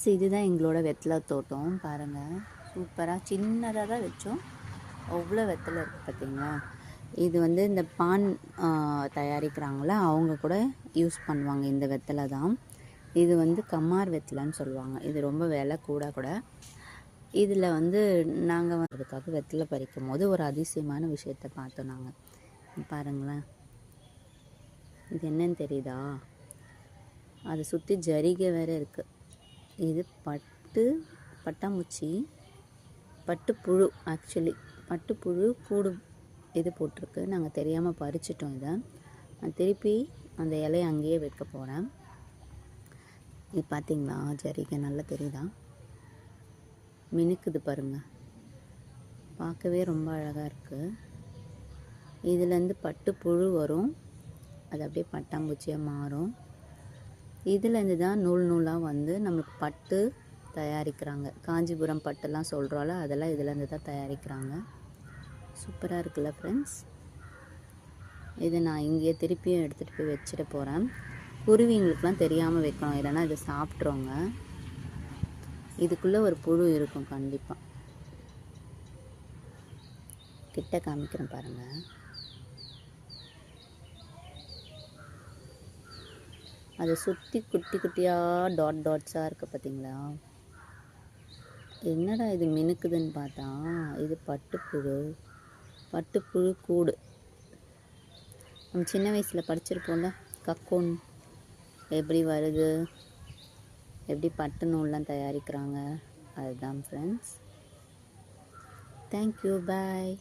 Friends இதுதான் எங்களோட வெத்தலை தோட்டம். பாருங்கள் சூப்பராக சின்னதாக தான் வச்சோம். அவ்வளோ வெத்தலை இருக்குது பார்த்தீங்களா இது வந்து இந்த பான் தயாரிக்கிறாங்கள? அவங்க கூட யூஸ் பண்ணுவாங்க இந்த வெத்தலை தான். இது வந்து கம்மார் வெத்தலைன்னு சொல்லுவாங்க. இது ரொம்ப விலை கூட கூட. இதில் வந்து நாங்கள் அதுக்காக வெத்தலை பறிக்கும் போது ஒரு அதிசயமான விஷயத்தை பார்த்தோம் நாங்கள் பாருங்களேன். இது என்னன்னு தெரியுதா? அதை சுற்றி ஜரிகை வேறு இருக்குது இது பட்டு பட்டாம்பூச்சி பட்டுப்புழு ஆக்சுவலி பட்டுப்புழு கூடு இது போட்டிருக்கு. நாங்கள் தெரியாமல் பறிச்சிட்டோம் இதை. நான் திருப்பி அந்த இலையை அங்கேயே வைக்க போகிறேன் இது பார்த்தீங்களா ஜரிகை நல்லா தெரியுதா? மினுக்குது பாருங்கள் பார்க்கவே ரொம்ப அழகாக இருக்குது இதுலேருந்து பட்டு புழு வரும். அது அப்படியே பட்டாம்பூச்சியாக மாறும். இதுலேருந்து தான் நூல் நூலாக வந்து நம்மளுக்கு பட்டு தயாரிக்கிறாங்க. காஞ்சிபுரம் பட்டெல்லாம் சொல்கிறால அதெல்லாம் இதுலேருந்து தான் தயாரிக்கிறாங்க. சூப்பராக இருக்குல்ல ஃப்ரெண்ட்ஸ் இதை நான் இங்கேயே திருப்பியும் எடுத்துகிட்டு போய் வச்சுட்டு போகிறேன் குருவிங்களுக்குலாம் தெரியாமல் வைக்கணும் இல்லைன்னா இதை சாப்பிட்ருவாங்க. இதுக்குள்ளே ஒரு புழு இருக்கும் கண்டிப்பாக கிட்ட காமிக்கிறேன் பாருங்கள் அதை சுற்றி குட்டி குட்டியாக டாட் டாட்ஸாக இருக்குது பார்த்தீங்களா என்னடா இது மினுக்குதுன்னு பார்த்தா இது பட்டுப்புழு. பட்டுப்புழு கூடு. நம்ம சின்ன வயசில் படிச்சிருப்போம்ல கக்கோன். எப்படி வருது? எப்படி பட்டு நூல்லாம் தயாரிக்கிறாங்க? அதுதான் ஃப்ரெண்ட்ஸ் தேங்க்யூ பாய்